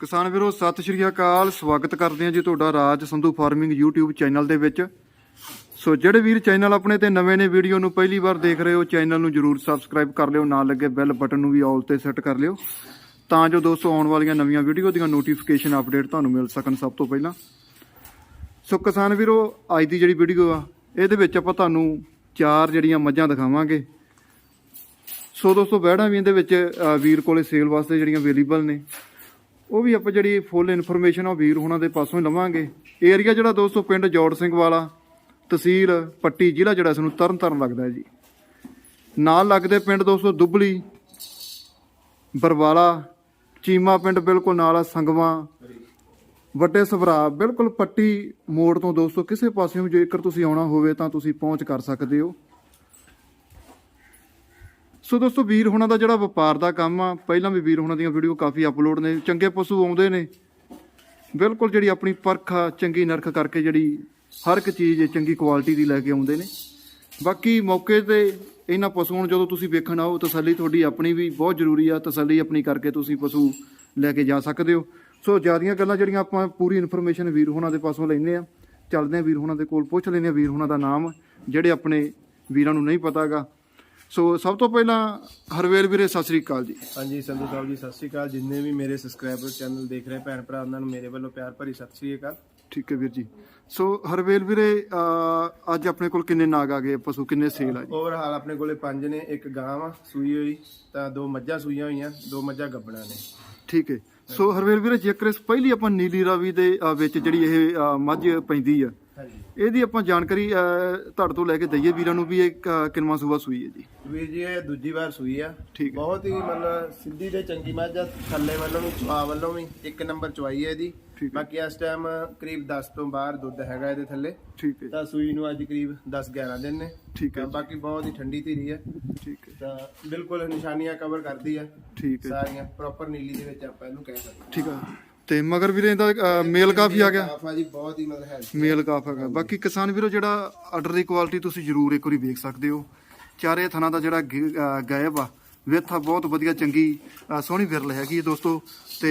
ਕਿਸਾਨ ਵੀਰੋ, ਸਤਿ ਸ਼੍ਰੀ ਅਕਾਲ। ਸਵਾਗਤ ਕਰਦੇ ਹਾਂ ਜੀ ਤੁਹਾਡਾ Raj Sandhu farming YouTube channel ਦੇ ਵਿੱਚ। ਸੋ ਜਿਹੜੇ ਵੀਰ ਚੈਨਲ ਆਪਣੇ ਤੇ ਨਵੇਂ ਨੇ, ਵੀਡੀਓ ਨੂੰ ਪਹਿਲੀ ਵਾਰ ਦੇਖ ਰਹੇ ਹੋ, ਚੈਨਲ ਨੂੰ ਜਰੂਰ ਸਬਸਕ੍ਰਾਈਬ ਕਰ ਲਿਓ, ਨਾਲ ਲੱਗੇ ਬੈਲ ਬਟਨ ਨੂੰ ਵੀ ਆਲ ਤੇ ਸੈੱਟ ਕਰ ਲਿਓ। ਤਾਂ ਜੋ ਦੋਸਤੋ, ਆਉਣ ਵਾਲੀਆਂ ਨਵੀਆਂ ਵੀਡੀਓ ਦੀਆਂ ਨੋਟੀਫਿਕੇਸ਼ਨ ਅਪਡੇਟ ਤੁਹਾਨੂੰ ਮਿਲ ਸਕਣ ਸਭ ਤੋਂ ਪਹਿਲਾਂ। ਸੋ ਕਿਸਾਨ ਵੀਰੋ, ਅੱਜ ਦੀ ਜਿਹੜੀ ਵੀਡੀਓ ਆ, ਇਹਦੇ ਵਿੱਚ ਆਪਾਂ ਤੁਹਾਨੂੰ ਚਾਰ ਜਿਹੜੀਆਂ ਮੱਝਾਂ ਦਿਖਾਵਾਂਗੇ। ਸੋ ਦੋਸਤੋ ਬੈੜਾਂ ਵੀ ਇਹਦੇ ਵਿੱਚ ਵੀਰ ਕੋਲੇ ਸੇਲ ਵਾਸਤੇ ਜਿਹੜੀਆਂ ਅਵੇਲੇਬਲ ਨੇ। ਉਹ ਵੀ ਆਪਾਂ ਜਿਹੜੀ ਫੁੱਲ ਇਨਫੋਰਮੇਸ਼ਨ ਆ ਉਹ ਵੀਰ ਹੁਣਾਂ ਦੇ ਪਾਸੋਂ ਹੀ ਲਵਾਂਗੇ। ਏਰੀਆ ਜਿਹੜਾ ਦੋਸਤੋ ਪਿੰਡ ਜੋੜ ਸਿੰਘ ਵਾਲਾ, ਤਹਿਸੀਲ ਪੱਟੀ ਜ਼ਿਲ੍ਹਾ ਜਿਹੜਾ ਇਸ ਨੂੰ ਤਰਨ ਤਾਰਨ ਲੱਗਦਾ ਜੀ। ਨਾਲ ਲੱਗਦੇ ਪਿੰਡ ਦੋਸਤੋ ਦੁੱਬਲੀ, ਬਰਵਾਲਾ, ਚੀਮਾ ਪਿੰਡ ਬਿਲਕੁਲ ਨਾਲ ਆ, ਸੰਗਵਾ, ਵੱਡੇ ਸਭਰਾ, ਬਿਲਕੁਲ ਪੱਟੀ ਮੋੜ ਤੋਂ ਦੋਸਤੋ ਕਿਸੇ ਪਾਸਿਓਂ ਜੇਕਰ ਤੁਸੀਂ ਆਉਣਾ ਹੋਵੇ ਤਾਂ ਤੁਸੀਂ ਪਹੁੰਚ ਕਰ ਸਕਦੇ ਹੋ। ਸੋ ਦੋਸਤੋ ਵੀਰ ਹੁਣਾਂ ਦਾ ਜਿਹੜਾ ਵਪਾਰ ਦਾ ਕੰਮ ਆ ਪਹਿਲਾਂ ਵੀ ਵੀਰ ਹੁਣਾਂ ਦੀਆਂ ਵੀਡੀਓ ਕਾਫੀ ਅਪਲੋਡ ਨੇ ਚੰਗੇ ਪਸ਼ੂ ਆਉਂਦੇ ਨੇ। ਬਿਲਕੁਲ ਜਿਹੜੀ ਆਪਣੀ ਪਰਖ ਆ, ਚੰਗੀ ਨਰਖ ਕਰਕੇ ਜਿਹੜੀ ਹਰ ਇੱਕ ਚੀਜ਼ ਚੰਗੀ ਕੁਆਲਿਟੀ ਦੀ ਲੈ ਕੇ ਆਉਂਦੇ ਨੇ। ਬਾਕੀ ਮੌਕੇ ਤੇ ਇਹਨਾਂ ਪਸ਼ੂਆਂ ਨੂੰ ਜਦੋਂ ਤੁਸੀਂ ਵੇਖਣ ਆਓ ਤਸੱਲੀ ਤੁਹਾਡੀ ਆਪਣੀ ਵੀ ਬਹੁਤ ਜ਼ਰੂਰੀ ਆ ਤਸੱਲੀ ਆਪਣੀ ਕਰਕੇ ਤੁਸੀਂ ਪਸ਼ੂ ਲੈ ਕੇ ਜਾ ਸਕਦੇ ਹੋ। ਸੋ ਜਿਆਦੀਆਂ ਗੱਲਾਂ ਜਿਹੜੀਆਂ ਆਪਾਂ ਪੂਰੀ ਇਨਫੋਰਮੇਸ਼ਨ ਵੀਰ ਹੁਣਾਂ ਦੇ ਪਾਸੋਂ ਲੈਂਦੇ ਆ ਚੱਲਦੇ ਆ ਵੀਰ ਹੁਣਾਂ ਦੇ ਕੋਲ ਪੁੱਛ ਲੈਂਦੇ ਆ ਵੀਰ ਹੁਣਾਂ ਦਾ ਨਾਮ ਜਿਹੜੇ ਆਪਣੇ ਵੀਰਾਂ ਨੂੰ ਨਹੀਂ ਪਤਾਗਾ। ਸੋ ਸਭ ਤੋਂ ਪਹਿਲਾਂ ਹਰਵੇਲ ਵੀਰੇ ਸਤਿ ਸ੍ਰੀ ਅਕਾਲ ਜੀ। ਹਾਂਜੀ ਸੰਧੂ ਸਾਹਿਬ ਜੀ ਸਤਿ ਸ਼੍ਰੀ ਅਕਾਲ। ਜਿੰਨੇ ਵੀ ਮੇਰੇ ਸਬਸਕ੍ਰਾਈਬਰ ਚੈਨਲ ਦੇਖ ਰਹੇ ਭੈਣ ਭਰਾ ਉਹਨਾਂ ਨੂੰ ਮੇਰੇ ਵੱਲੋਂ ਪਿਆਰ ਭਰੀ ਸਤਿ ਸ਼੍ਰੀ ਅਕਾਲ। ਠੀਕ ਹੈ ਵੀਰ ਜੀ। ਸੋ ਹਰਵੇਲ ਵੀਰੇ ਅੱਜ ਆਪਣੇ ਕੋਲ ਕਿੰਨੇ ਨਾਗ ਆ ਗਏ? ਪਸ਼ੂ ਕਿੰਨੇ ਸੇਲ ਆ ਜੀ? ਓਵਰਹਾਲ ਆਪਣੇ ਕੋਲੇ ਪੰਜ ਨੇ ਇੱਕ ਗਾਂ ਵਾ ਸੂਈ ਹੋਈ ਤਾਂ ਦੋ ਮੱਝਾਂ ਸੂਈਆਂ ਹੋਈਆਂ ਦੋ ਮੱਝਾਂ ਗੱਬਣਾ ਨੇ। ਠੀਕ ਹੈ। ਸੋ ਹਰਵੇਲ ਵੀਰੇ ਜੇਕਰ ਇਸ ਪਹਿਲੀ ਆਪਾਂ ਨੀਲੀ ਰਾਵੀ ਦੇ ਵਿੱਚ ਜਿਹੜੀ ਇਹ ਮੱਝ ਪੈਂਦੀ ਆ ਹਾਂਜੀ। ਇਹਦੀ ਆਪਾਂ ਜਾਣਕਾਰੀ ਅਹ, ਤੁਹਾਡੇ ਤੋਂ ਲੈ ਕੇ ਦਈਏ ਵੀਰਾਂ ਨੂੰ ਵੀ ਇਹ ਅਹ, ਕਿੰਨਵਾਂ ਸੂਆ ਸੂਈ ਹੈ ਜੀ। ਵੀਰ ਜੀ ਇਹ ਦੂਜੀ ਵਾਰ ਸੂਈ ਆ। ਠੀਕ ਹੈ। ਬਹੁਤ ਹੀ ਮਤਲਬ ਸਿੱਧੀ ਤੇ ਚੰਗੀ ਮੱਝ ਆ। ਥੱਲੇ ਵੱਲੋਂ ਵੀ ਚਵਾ ਵੱਲੋਂ ਵੀ ਇੱਕ ਨੰਬਰ ਚਵਾਈ ਹੈ ਇਹਦੀ। ਠੀਕ ਹੈ। ਬਾਕੀ ਇਸ ਟਾਈਮ ਕਰੀਬ 10 ਤੋਂ ਬਾਹਰ ਦੁੱਧ ਹੈਗਾ ਇਹਦੇ ਥੱਲੇ। ਠੀਕ ਹੈ। ਤਾਂ ਸੂਈ ਨੂੰ ਅੱਜ ਕਰੀਬ 10 11 ਦਿਨ ਨੇ। ਠੀਕ ਹੈ ਤਾਂ ਬਾਕੀ ਬਹੁਤ ਹੀ ਠੰਡੀ ਧੀਰੀ ਹੈ। ਠੀਕ ਹੈ। ਤਾਂ ਬਿਲਕੁਲ ਨਿਸ਼ਾਨੀਆਂ ਕਵਰ ਕਰਦੀ ਆ। ਠੀਕ ਹੈ। ਸਾਰੀਆਂ ਪ੍ਰੋਪਰ ਨੀਲੀ ਦੇ ਵਿੱਚ ਆਪਾਂ ਇਹਨੂੰ ਕਹਿ ਸਕਦੇ ਠੀਕ ਆ। ਤੇ ਮਗਰ ਵੀਰੇ ਇਹਦਾ ਮੇਲ ਕਾਫੀ ਆ ਗਿਆ। ਕਾਫਾ ਜੀ ਬਹੁਤ ਹੀ ਮਤਲਬ ਹੈ। ਮੇਲ ਕਾਫ ਹੈਗਾ। ਬਾਕੀ ਕਿਸਾਨ ਵੀਰੋ ਜਿਹੜਾ ਆਰਡਰ ਦੀ ਕੁਆਲਿਟੀ ਤੁਸੀਂ ਜ਼ਰੂਰ ਇੱਕ ਵਾਰੀ ਵੇਖ ਸਕਦੇ ਹੋ। ਚਾਰੇ ਥਣਾ ਦਾ ਜਿਹੜਾ ਗਾਇਬ ਆ। ਵੇਥਾ ਬਹੁਤ ਵਧੀਆ ਚੰਗੀ ਸੋਹਣੀ ਵਿਰਲ ਹੈਗੀ ਦੋਸਤੋ। ਤੇ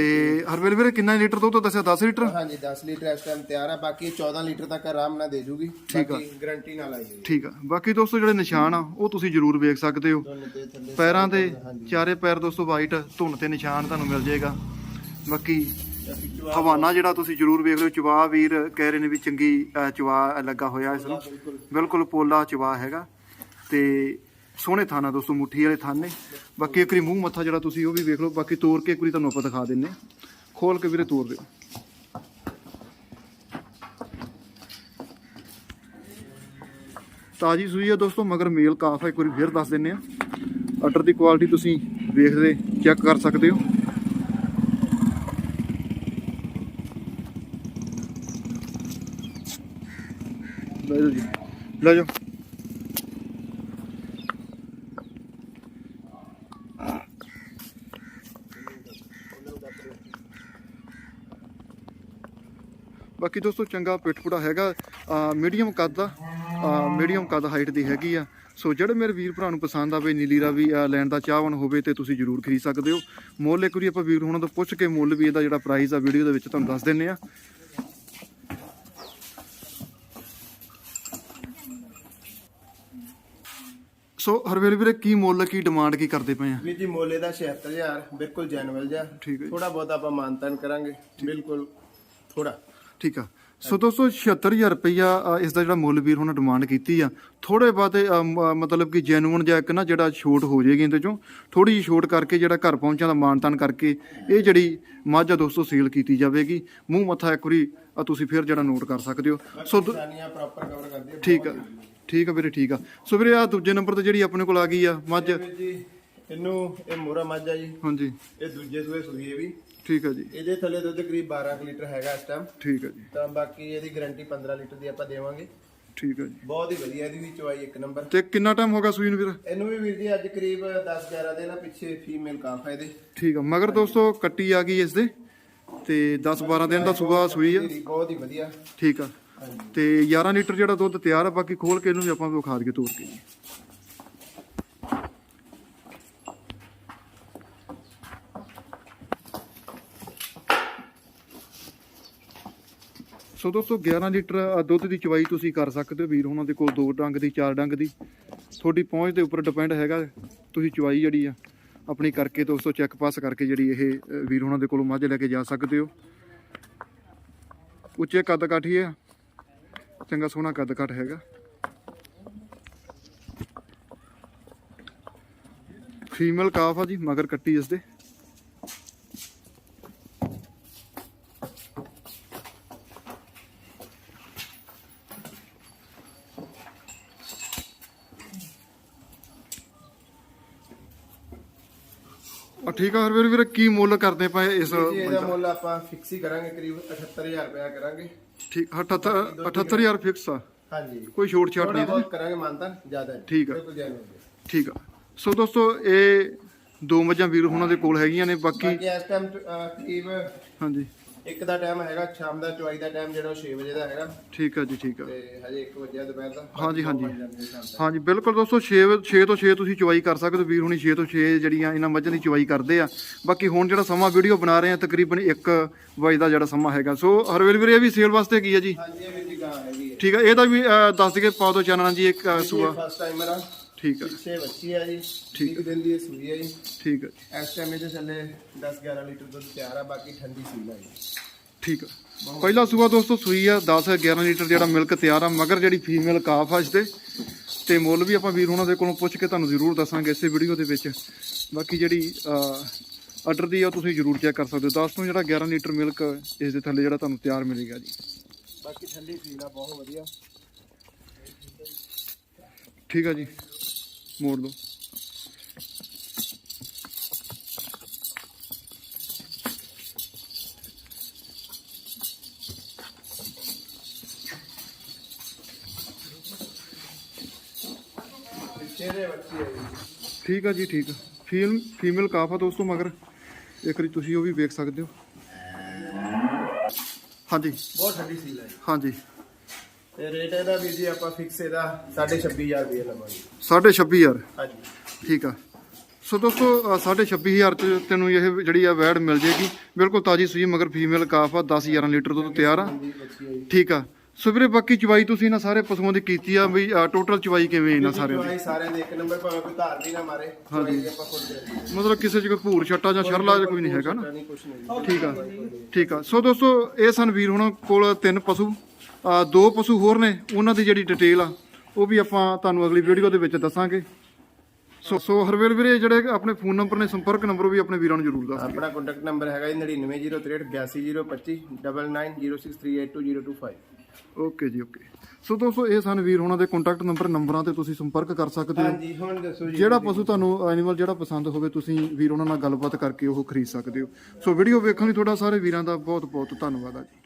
ਹਰਵੇਲ ਵੀਰੇ ਕਿੰਨਾ ਲੀਟਰ ਦੁੱਧ ਦੱਸਿਆ? 10 ਲੀਟਰ? ਹਾਂਜੀ 10 ਲੀਟਰ ਇਸ ਟਾਈਮ ਤਿਆਰ ਆ। ਬਾਕੀ 14 ਲੀਟਰ ਤੱਕ ਆਰਾਮ ਨਾਲ ਦੇ ਜੂਗੀ। ਠੀਕ ਆ। ਬਾਕੀ ਗਾਰੰਟੀ ਨਾਲ ਆਈ ਹੋਈ ਠੀਕ ਆ। ਬਾਕੀ ਦੋਸਤੋ ਜਿਹੜੇ ਨਿਸ਼ਾਨ ਆ ਉਹ ਤੁਸੀਂ ਜ਼ਰੂਰ ਵੇਖ ਸਕਦੇ ਹੋ। ਤੇ ਪੈਰਾਂ ਦੇ ਚਾਰੇ ਪੈਰ ਦੋਸਤੋ ਵਾਈਟ ਧੁੰਨ ਤੇ ਨਿਸ਼ਾਨ ਤੁਹਾਨੂੰ ਮਿਲ ਜਾਏਗਾ। ਬਾਕੀ ਹਵਾਨਾ ਜਿਹੜਾ ਤੁਸੀਂ ਜ਼ਰੂਰ ਵੇਖ ਲਿਓ ਚਵਾ ਵੀਰ ਕਹਿ ਰਹੇ ਨੇ ਵੀ ਚੰਗੀ ਅਹ, ਚਵਾ ਲੱਗਾ ਹੋਇਆ ਇਸ ਨੂੰ। ਬਿਲਕੁਲ ਪੋਲਾ ਚਵਾ ਹੈਗਾ। ਤੇ ਸੋਹਣੇ ਥਾਣਾ ਦੋਸਤੋ ਮੁੱਠੀ ਵਾਲੇ ਥਾਨ। ਨੇ ਬਾਕੀ ਇੱਕ ਵਾਰੀ ਮੂੰਹ ਮੱਥਾ ਜਿਹੜਾ ਤੁਸੀਂ ਉਹ ਵੀ ਵੇਖ ਲਓ। ਬਾਕੀ ਤੋੜ ਕੇ ਇੱਕ ਵਾਰੀ ਤੁਹਾਨੂੰ ਆਪਾਂ ਦਿਖਾ ਦਿੰਨੇ ਹਾਂ। ਖੋਲ ਕੇ ਵੀਰੇ ਤੋੜ ਦਿਓ। ਤਾਜੀ ਸੂਈ ਹੈ ਦੋਸਤੋ ਮਗਰ ਮੇਲ ਕਾਫ ਹੈ ਇੱਕ ਵਾਰੀ ਫੇਰ ਦੱਸ ਦਿੰਨੇ ਆ ਅਟਰ ਦੀ ਕੁਆਲਿਟੀ ਤੁਸੀਂ ਵੇਖਦੇ ਚੈੱਕ ਕਰ ਸਕਦੇ ਹੋ। ਲੈ ਜੀ। ਲੈ ਜਾਓ ਬਾਕੀ ਦੋਸਤੋ, ਚੰਗਾ ਪਿੱਠਪੁੜਾ ਹੈਗਾ। ਮੀਡੀਅਮ ਕੱਦ ਦਾ ਮੀਡੀਅਮ ਕੱਦ ਹਾਈਟ ਦੀ ਹੈਗੀ ਆ। ਸੋ ਜਿਹੜੇ ਮੇਰੇ ਵੀਰ ਭਰਾ ਨੂੰ ਪਸੰਦ ਆਵੇ, ਨੀਲੀ ਰਾਵੀ ਲੈਣ ਦਾ ਚਾਹਵਨ ਹੋਵੇ ਤੇ ਤੁਸੀਂ ਜਰੂਰ ਖਰੀਦ ਸਕਦੇ ਹੋ। ਮੁੱਲ ਇੱਕ ਵਾਰੀ ਆਪਾਂ ਵੀਰ ਹੁਣਾਂ ਤੋਂ ਪੁੱਛ ਕੇ ਮੁੱਲ ਵੀ ਇਹਦਾ ਜਿਹੜਾ ਪ੍ਰਾਈਸ ਆ ਵੀਡੀਓ ਦੇ ਵਿੱਚ ਤੁਹਾਨੂੰ ਦੱਸ ਦਿੰਨੇ ਆ। ਸੋ ਹਰਵੇਲ ਵੀਰੇ ਕੀ ਮੁੱਲ ਕੀ ਡਿਮਾਂਡ ਕੀ ਕਰਦੇ ਪਏ ਆ? ਵੀਰ ਜੀ ਮੋਲੇ ਦਾ 76000 ਬਿਲਕੁਲ ਜੈਨੂਅਲ ਜਿਹਾ। ਠੀਕ ਹੈ ਜੀ। ਥੋੜਾ ਬਹੁਤ ਆਪਾਂ ਮਾਨਤਨ ਕਰਾਂਗੇ। ਬਿਲਕੁਲ ਥੋੜਾ ਠੀਕ ਆ। ਸੋ ਦੋਸਤੋ 76000 ਰੁਪਈਆ ਅ, ਇਸ ਦਾ ਜਿਹੜਾ ਮੁੱਲ ਵੀਰ ਹੁਣ ਡਿਮਾਂਡ ਕੀਤੀ ਆ ਥੋੜੇ ਬਾਤੇ ਮਤਲਬ ਕਿ ਜੈਨੂਇਨ ਜਾਂ ਇੱਕ ਨਾ ਜਿਹੜਾ ਛੋਟ ਹੋ ਜਾਏਗੀ ਇਹਦੇ ਚੋਂ ਥੋੜੀ ਜਿਹੀ ਛੋਟ ਕਰਕੇ ਜਿਹੜਾ ਘਰ ਪਹੁੰਚਾਂ ਦਾ ਮਾਨਤਾਨ ਕਰਕੇ ਇਹ ਜਿਹੜੀ ਮੱਝ ਆ ਦੋਸਤੋ ਸੇਲ ਕੀਤੀ ਜਾਵੇਗੀ। ਮੂੰਹ ਮੱਥਾ ਇੱਕ ਵਾਰੀ ਤੁਸੀਂ ਫਿਰ ਜਿਹੜਾ ਨੋਟ ਕਰ ਸਕਦੇ ਹੋ। ਸੋ ਦ- ਨਿਸ਼ਾਨੀਆਂ ਪ੍ਰੋਪਰ ਕਵਰ ਕਰਦੀ ਹੈ ਠੀਕ ਆ। ਠੀਕ ਆ ਵੀਰੇ ਠੀਕ ਆ। ਸੋ ਵੀਰੇ ਆ ਦੂਜੇ ਨੰਬਰ ਤੇ ਜਿਹੜੀ ਆਪਣੇ ਕੋਲ ਆ ਗਈ ਆ ਮੱਝ। ਵੀਰ ਜੀ ਇਹਨੂੰ ਇਹ ਮੋਰਾ ਮੱਝ ਆ ਜੀ। ਹਾਂਜੀ। ਇਹ ਦੂਜੇ ਸੂਏ ਸੂਈ ਹੈ ਵੀ। ਠੀਕ ਆ ਜੀ। ਇਹਦੇ ਥੱਲੇ ਦੁੱਧ ਕਰੀਬ 12 ਕੁ ਲੀਟਰ ਹੈਗਾ ਇਸ ਟਾਈਮ ਠੀਕ ਆ ਜੀ। ਤਾਂ ਬਾਕੀ ਇਹਦੀ ਗਾਰੰਟੀ 15 ਲੀਟਰ ਦੀ ਆਪਾਂ ਦੇਵਾਂਗੇ। ਠੀਕ ਆ ਜੀ। ਬਹੁਤ ਹੀ ਵਧੀਆ ਇਹਦੀ ਵੀ ਚਵਾਈ ਇੱਕ ਨੰਬਰ ਤੇ ਕਿੰਨਾ ਟਾਈਮ ਹੋ ਗਿਆ ਸੂਈ ਨੂੰ ਵੀਰ? ਇਹਨੂੰ ਵੀ ਵੀਰ ਜੀ ਅੱਜ ਕਰੀਬ 10 11 ਦਿਨ ਆ ਪਿੱਛੇ ਫੀਮੇਲ ਕਾਫ ਹੈ ਇਹਦੇ। ਠੀਕ ਆ। ਮਗਰ ਦੋਸਤੋ ਕੱਟੀ ਆ ਗਈ ਇਸ ਦੇ। ਤੇ 10 12 ਦਿਨ ਦਾ ਸੂਆ ਸੂਈ ਆ। ਬਹੁਤ ਹੀ ਵਧੀਆ। ਠੀਕ ਆ। ਤੇ 11 ਲੀਟਰ ਜਿਹੜਾ ਦੁੱਧ ਤਿਆਰ ਆ, ਬਾਕੀ ਖੋਲ ਕੇ ਇਹਨੂੰ ਵੀ ਆਪਾਂ ਵਿਖਾ ਦਈਏ ਤੋੜ ਕੇ ਸੋ ਦੋਸਤੋ 11 ਲੀਟਰ ਦੁੱਧ ਦੀ ਚਵਾਈ ਤੁਸੀਂ ਕਰ ਸਕਦੇ ਹੋ ਵੀਰ, ਉਹਨਾਂ ਦੇ ਕੋਲ ਦੋ ਡੰਗ ਦੀ, ਚਾਰ ਡੰਗ ਦੀ। ਤੁਹਾਡੀ ਪਹੁੰਚ ਦੇ ਉੱਪਰ ਡਿਪੈਂਡ ਹੈਗਾ ਤੁਸੀਂ ਚਵਾਈ ਜਿਹੜੀ ਆ, ਆਪਣੀ ਕਰਕੇ ਦੋਸਤੋ ਚੈੱਕ ਪਾਸ ਕਰਕੇ ਜਿਹੜੀ ਇਹ ਵੀਰ ਉਹਨਾਂ ਦੇ ਕੋਲੋਂ ਮੱਝ ਲੈ ਕੇ ਜਾ ਸਕਦੇ ਹੋ। ਉੱਚੇ ਕੱਦ ਕਾਠੀ ਆ। ਚੰਗਾ ਸੋਹਣਾ ਕੱਦ ਕਾਠ ਹੈਗਾ। ਫੀਮੇਲ ਕਾਫ ਆ ਜੀ ਮਗਰ ਕੱਟੀ ਇਸ ਦੇ ਆ ਠੀਕ ਆ ਹਰਵੀਰ ਵੀਰ ਕੀ ਮੁੱਲ ਕਰਦੇ ਪਏ ਇਸ ਇਹਦਾ ਮੁੱਲ ਆਪਾਂ ਫਿਕਸ ਹੀ ਕਰਾਂਗੇ ਕਰੀਬ 78000 ਰੁਪਇਆ ਕਰਾਂਗੇ। ਠੀਕ 78 78000 ਫਿਕਸ ਆ ਹਾਂਜੀ ਕੋਈ ਛੋਟ ਛਾਟ ਨਹੀਂ ਬਹੁਤ ਕਰਾਂਗੇ ਮਾਨਤਾ ਜ਼ਿਆਦਾ ਨਹੀਂ। ਠੀਕ ਆ। ਬਿਲਕੁਲ। ਠੀਕ ਆ ਸੋ ਦੋਸਤੋ ਇਹ ਦੋ ਮੱਝਾਂ ਵੀਰ ਉਹਨਾਂ ਦੇ ਕੋਲ ਹੈਗੀਆਂ ਨੇ ਬਾਕੀ ਬਾਕੀ ਇਸ ਟਾਈਮ ਕਰੀਬ ਹਾਂਜੀ ਇੱਕ ਦਾ ਟਾਈਮ ਹੈਗਾ ਸ਼ਾਮ ਦਾ ਚੁਆਈ ਦਾ ਟਾਈਮ ਜਿਹੜਾ ਉਹ 6 ਵਜੇ ਦਾ ਹੈਗਾ। ਠੀਕ ਆ ਜੀ ਠੀਕ ਆ। ਤੇ ਹਜੇ 1 ਵਜੇ ਦੁਪਹਿਰ ਦਾ। ਹਾਂਜੀ, ਹਾਂਜੀ। ਹਾਂਜੀ ਬਿਲਕੁਲ ਦੋਸਤੋ 6 6 ਤੋਂ 6 ਤੁਸੀਂ ਚੁਆਈ ਕਰ ਸਕਦੇ ਹੋ ਵੀਰ ਹੁਣੀ 6 ਤੋਂ 6 ਜਿਹੜੀਆਂ ਇਹਨਾਂ ਮੱਝਾਂ ਦੀ ਚੁਆਈ ਕਰਦੇ ਆ। ਬਾਕੀ ਹੁਣ ਜਿਹੜਾ ਸਮਾਂ ਵੀਡੀਓ ਬਣਾ ਰਹੇ ਆ ਤਕਰੀਬਨ 1 ਵਜੇ ਦਾ ਜਿਹੜਾ ਸਮਾਂ ਹੈਗਾ। ਸੋ ਹਰਵੀਰ ਵੀਰ ਇਹ ਵੀ ਸੇਲ ਵਾਸਤੇ ਕੀ ਆ ਜੀ? ਹਾਂਜੀ ਇਹ ਵੀਰ ਜੀ ਗਾਂ ਹੈਗੀ ਹੈ ਠੀਕ ਆ ਇਹਦਾ ਵੀ ਦੱਸ ਦਈਏ ਪਾ ਦੋ ਚਾਨਣਾ ਜੀ ਇੱਕ ਸੂਆ। ਫਸਟ ਟਾਈਮਰ ਆ। ਠੀਕ ਆ। ਪਿੱਛੇ ਬੱਚੀ ਆ ਜੀ ਠੀਕ ਇੱਕ ਦਿਨ ਦੀ ਇਹ ਸੂਈ ਆ ਜੀ। ਠੀਕ ਆ। ਜੀ ਇਸ ਟਾਈਮ ਇਹਦੇ ਥੱਲੇ 10 11 ਲੀਟਰ ਦੁੱਧ ਤਿਆਰ ਆ ਬਾਕੀ ਠੰਡੀ ਸੀਲ ਆ ਜੀ। ਠੀਕ ਆ। ਪਹਿਲਾ ਸੂਆ ਦੋਸਤੋ ਸੂਈ ਆ 10 11 ਲੀਟਰ ਜਿਹੜਾ ਮਿਲਕ ਤਿਆਰ ਆ ਮਗਰ ਜਿਹੜੀ ਫੀਮੇਲ ਕਾਫ ਆ ਇਸ ਦੇ ਤੇ ਮੁੱਲ ਵੀ ਆਪਾਂ ਵੀਰ ਉਹਨਾਂ ਦੇ ਕੋਲੋਂ ਪੁੱਛ ਕੇ ਤੁਹਾਨੂੰ ਜ਼ਰੂਰ ਦੱਸਾਂਗੇ ਇਸੇ ਵੀਡੀਓ ਦੇ ਵਿੱਚ। ਬਾਕੀ ਜਿਹੜੀ ਆਰਡਰ ਦੀ ਆ ਉਹ ਤੁਸੀਂ ਜ਼ਰੂਰ ਚੈੱਕ ਕਰ ਸਕਦੇ ਹੋ। 10 ਤੋਂ ਜਿਹੜਾ 11 ਲੀਟਰ ਮਿਲਕ ਇਸ ਦੇ ਥੱਲੇ ਜਿਹੜਾ ਤੁਹਾਨੂੰ ਤਿਆਰ ਮਿਲੇਗਾ ਜੀ। ਬਾਕੀ ਠੰਡੀ ਸੀਲ ਆ ਬਹੁਤ ਵਧੀਆ। ਠੀਕ ਆ ਜੀ। ਮੋੜ ਦੇ ਠੀਕ ਆ ਜੀ ਠੀਕ ਆ। ਫੀਲ ਫੀਮੇਲ ਕਾਫ ਆ ਦੋਸਤੋ ਮਗਰ ਇੱਕ ਵਾਰੀ ਤੁਸੀਂ ਉਹ ਵੀ ਵੇਖ ਸਕਦੇ ਹੋ। ਹਾਂਜੀ। ਬਹੁਤ ਠੰਡੀ ਸੀਲ ਜੀ ਹਾਂਜੀ। ਤੇ ਰੇਟ ਇਹਦਾ ਵੀ ਜੀ ਆਪਾਂ ਫਿਕਸ ਇਹਦਾ 26500 ਰੁਪਏ ਲਵਾਂਗੇ। 26500 ਹਾਂਜੀ। ਠੀਕ ਆ। ਸੋ ਦੋਸਤੋ ਅ, ਸਾਢੇ 26000 ਚ ਤੈਨੂੰ ਇਹ ਜਿਹੜੀ ਆ ਵੈੜ ਮਿਲ ਜੇਗੀ। ਬਿਲਕੁਲ ਤਾਜੀ ਸੂਈ ਮਗਰ ਫੀਮੇਲ ਕਾਫ ਆ 10 11 ਲੀਟਰ ਦੁੱਧ ਤਿਆਰ ਆ। ਬੱਚੀ ਠੀਕ ਆ। ਸੋ ਵੀਰੇ ਬਾਕੀ ਚਵਾਈ ਤੁਸੀਂ ਨਾ ਸਾਰੇ ਪਸ਼ੂਆਂ ਦੀ ਕੀਤੀ ਆ ਵੀ ਟੋਟਲ ਚਵਾਈ ਕਿਵੇਂ ਇਹਨਾਂ ਸਾਰਿਆਂ ਦੀ? ਸਾਰਿਆਂ ਦੇ ਇੱਕ ਨੰਬਰ ਭਾਵੇਂ ਕੋਈ ਧਾਰ ਵੀ ਨਾ ਮਾਰੇ ਹਾਂਜੀ। ਆਪਾਂ ਖੁਦ ਦੇ ਮਤਲਬ ਕਿਸੇ ਚ ਕੋਈ ਭੂਰ ਛੱਟਾ ਜਾਂ ਸ਼ਰਲਾ ਜਾਂ ਕੋਈ ਨਹੀਂ ਹੈਗਾ ਨਾ? ਨਹੀਂ ਕੁਛ ਨਹੀਂ। ਠੀਕ ਆ। ਠੀਕ ਆ। ਸੋ ਦੋਸਤੋ ਇਹ ਸਨ ਵੀਰ ਹੁਣਾਂ ਕੋਲ ਤਿੰਨ ਪਸ਼ੂ। ਦੋ ਪਸ਼ੂ ਹੋਰ ਨੇ ਉਹਨਾਂ ਦੀ ਜਿਹੜੀ ਡਿਟੇਲ ਆ ਉਹ ਵੀ ਆਪਾਂ ਤੁਹਾਨੂੰ ਅਗਲੀ ਵੀਡੀਓ ਦੇ ਵਿੱਚ ਦੱਸਾਂਗੇ। ਸੋ ਸੋ ਹਰਵੇਲ ਵੀਰੇ ਜਿਹੜੇ ਆਪਣੇ ਫੋਨ ਨੰਬਰ ਨੇ ਸੰਪਰਕ ਨੰਬਰ ਵੀ ਆਪਣੇ ਵੀਰਾਂ ਨੂੰ ਜ਼ਰੂਰ ਦੱਸ ਆਪਣਾ ਕੰਟੈਕਟ ਨੰਬਰ ਹੈਗਾ ਜੀ 9903688025 9906382025 ਓਕੇ ਜੀ ਓਕੇ। ਸੋ ਦੋਸਤੋ ਇਹ ਸਨ ਵੀਰ ਹੁਣਾਂ ਦੇ ਕੰਟੈਕਟ ਨੰਬਰ ਨੰਬਰਾਂ ਤੇ ਤੁਸੀਂ ਸੰਪਰਕ ਕਰ ਸਕਦੇ ਹੋ। ਹਾਂਜੀ ਹੁਣ ਦੱਸੋ ਜੀ। ਜਿਹੜਾ ਪਸ਼ੂ ਤੁਹਾਨੂੰ ਐਨੀਮਲ ਜਿਹੜਾ ਪਸੰਦ ਹੋਵੇ ਤੁਸੀਂ ਵੀਰ ਉਹਨਾਂ ਨਾਲ ਗੱਲਬਾਤ ਕਰਕੇ ਉਹ ਖਰੀਦ ਸਕਦੇ ਹੋ। ਸੋ ਵੀਡੀਓ ਵੇਖਣ ਲਈ ਤੁਹਾਡਾ ਸਾਰੇ ਵੀਰਾਂ ਦਾ ਬਹੁਤ ਬਹੁਤ ਧੰਨਵਾਦ ਆ ਜੀ।